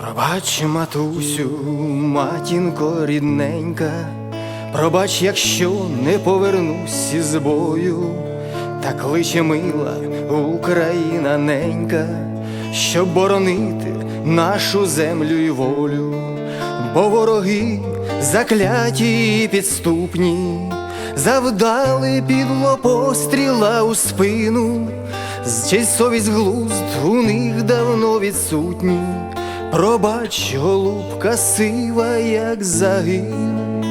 Пробач, матусю, матінко рідненька, пробач, якщо не повернусь із бою, та кличе мила Україна ненька, щоб боронити нашу землю й волю, бо вороги закляті і підступні, завдали підло постріла у спину, з честь совість глузд у них давно відсутні. Пробач, голубка сива, як загину.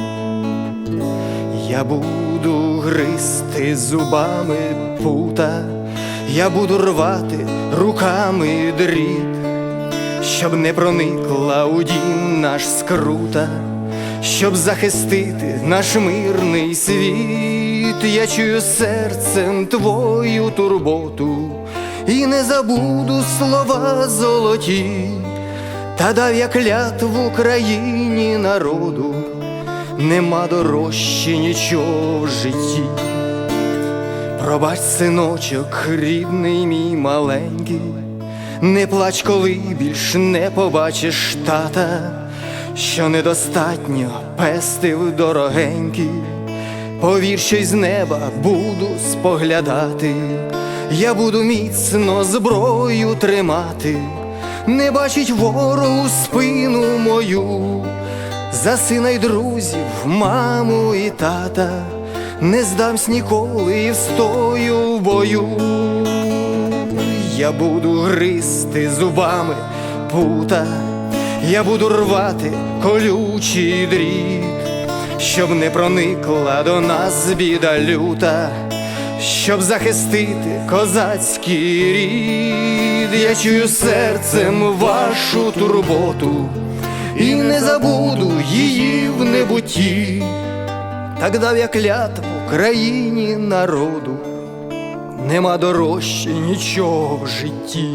Я буду гризти зубами пута, я буду рвати руками дріт, щоб не проникла у дім наш скрута, щоб захистити наш мирний світ. Я чую серцем твою турботу і не забуду слова золоті. Та дав я клятву Україні народу, нема дорожче нічого в житті. Пробач, синочок, рідний мій маленький, не плач, коли більш не побачиш тата, що недостатньо пестив дорогенький. Повір, що з неба буду споглядати, я буду міцно зброю тримати не бачить ворогу спину мою, за сина й друзів, маму і тата, не здамсь ніколи і встою в бою. Я буду гризти зубами пута, я буду рвати колючий дріт, щоб не проникла до нас біда люта щоб захистити козацький рід, я чую серцем вашу турботу. І не забуду її в небуті, так дав я клятву країні народу, нема дорожче нічого в житті,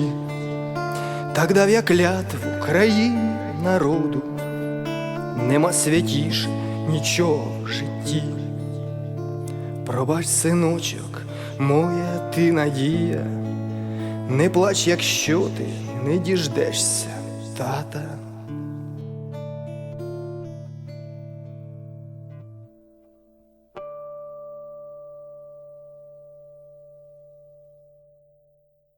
так дав я клятву країні народу, нема святіше нічого в житті. Пробач, синочок, моя ти надія, не плач, якщо ти не діждешся, тата.